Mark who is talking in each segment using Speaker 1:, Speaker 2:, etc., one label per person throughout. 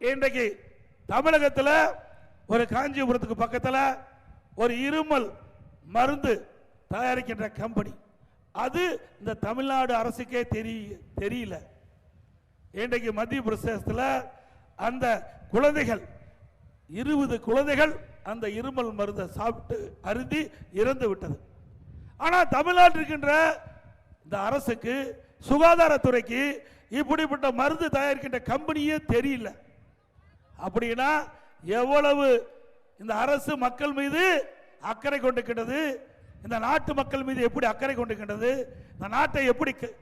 Speaker 1: இன்றைக்கு தமிழகத்தில் ஒரு காஞ்சிபுரத்துக்கு பக்கத்தில் ஒரு இருமல் மருந்து தயாரிக்கின்ற கம்பெனி. அது இந்த தமிழ்நாடு அரசுக்கே தெரிய தெரியல. இன்றைக்கு மத்திய பிரதேசத்தில் அந்த குழந்தைகள் இருபது குழந்தைகள் அந்த இருமல் மருந்தை சாப்பிட்டு அருந்தி இறந்து விட்டது. ஆனால் தமிழ்நாட்டில் இருக்கின்ற இந்த அரசுக்கு சுகாதாரத்துறைக்கு இப்படிப்பட்ட மருந்து தயாரிக்கின்ற கம்பெனியே தெரியல. அப்படின்னா எவ்வளவு இந்த அரசு மக்கள் மீது அக்கறை கொண்டிருக்கின்றது? இந்த நாட்டு மக்கள் மீது எப்படி அக்கறை கொண்டிருக்கின்றது? இந்த நாட்டை எப்படி க-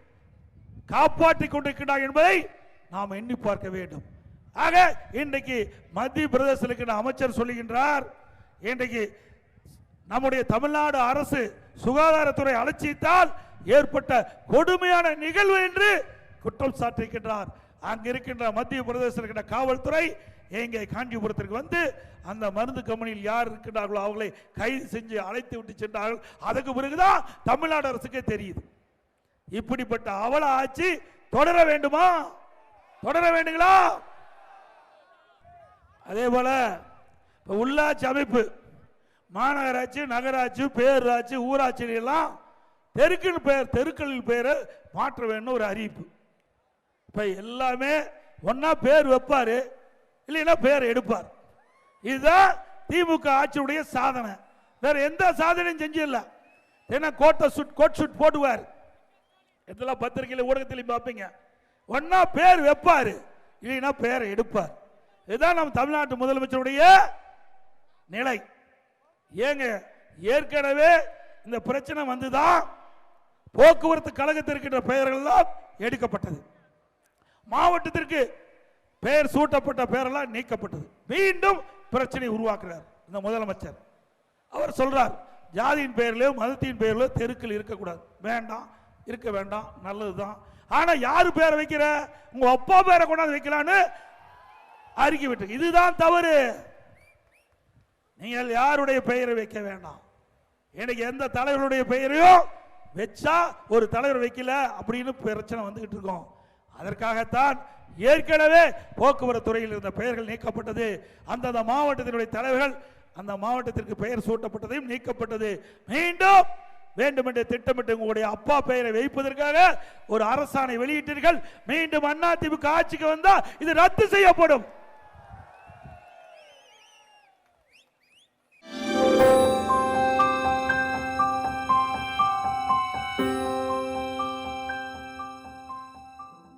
Speaker 1: காப்பாற்றிக் கொண்டிருக்கிறார் என்பதை நாம் எண்ணி பார்க்க வேண்டும். ஆக இன்றைக்கு மத்திய பிரதேசத்தில் இருக்கின்ற அமைச்சர் சொல்லுகின்றார் இன்றைக்கு நம்முடைய தமிழ்நாடு அரசு சுகாதாரத்துறை அலட்சியத்தால் ஏற்பட்ட கொடுமையான நிகழ்வு என்று குற்றம் சாட்டிருக்கின்றார் அங்கு இருக்கின்ற மத்திய பிரதேசத்தில் இருக்கின்ற காவல்துறை எங்கே காஞ்சிபுரத்திற்கு வந்து அந்த மருந்து கம்பெனியில் யார் இருக்கின்றார்களோ அவர்களை கைது செஞ்சு அழைத்து விட்டு சென்றார்கள். அதுக்கு பிறகுதான் தமிழ்நாடு அரசுக்கே தெரியுது. இப்படிப்பட்ட அவல ஆட்சி தொடர வேண்டுமா? தொடர வேண்டுங்களா? அதே போல உள்ளாட்சி அமைப்பு மாநகராட்சி நகராட்சி பேரூராட்சி ஊராட்சி எல்லாம் தெருக்கள் பெயர் தெருக்களில் பெயரை மாற்ற வேணும்னு ஒரு அறிவிப்பு. இப்போ எல்லாமே ஒன்றா பேர் வைப்பார். இல்லைன்னா பேர் எடுப்பார். இதுதான் திமுக ஆட்சியுடைய சாதனை. வேற எந்த சாதனையும் செஞ்சிடல. ஏன்னா கோட்டை சுட் கோட் சுட் போடுவார். இதெல்லாம் பத்திரிகையில் ஊடகத்திலையும் பார்ப்பீங்க. ஒன்னா பேர் வைப்பார். இல்லைன்னா பேரை எடுப்பார். இதுதான் நம்ம தமிழ்நாட்டு முதலமைச்சருடைய நிலை. ஏங்க ஏற்கனவே இந்த பிரச்சனை வந்துதான் போக்குவரத்து கழகத்திற்கின்ற பெயர்கள்லாம் எடுக்கப்பட்டது. மாவட்டத்திற்கு பெயர் சூட்டப்பட்ட பெயரெல்லாம் நீக்கப்பட்டது. மீண்டும் பிரச்சனை உருவாக்குறார் இந்த முதலமைச்சர். அவர் சொல்றார் ஜாதியின் பெயர்லயோ மதத்தின் பெயர்லயோ தெருக்கள் இருக்கக்கூடாது. வேண்டாம் இருக்க வேண்டாம் நல்லதுதான். ஆனா யாரு பேரை வைக்கிற? உங்க அப்பா பேரை கொண்டாந்து வைக்கலான்னு அறிக்கை விட்டு. இதுதான் தவறு. நீங்கள் யாருடைய பெயரை வைக்க வேண்டாம்? எனக்கு எந்த தலைவருடைய பெயரையும் வச்சா ஒரு தலைவர் வைக்கல அப்படின்னு பிரச்சனை வந்துகிட்டு இருக்கோம். அதற்காகத்தான் ஏற்கனவே போக்குவரத்து துறையில் இருந்த பெயர்கள் நீக்கப்பட்டது. அந்தந்த மாவட்டத்தினுடைய தலைவர்கள் அந்த மாவட்டத்திற்கு பெயர் சூட்டப்பட்டதையும் நீக்கப்பட்டது. மீண்டும் வேண்டுமென்று திட்டமிட்டு உங்களுடைய அப்பா பெயரை வைப்பதற்காக ஒரு அரசாணை வெளியிட்டீர்கள். மீண்டும் அதிமுக ஆட்சிக்கு வந்தால் இது ரத்து செய்யப்படும்.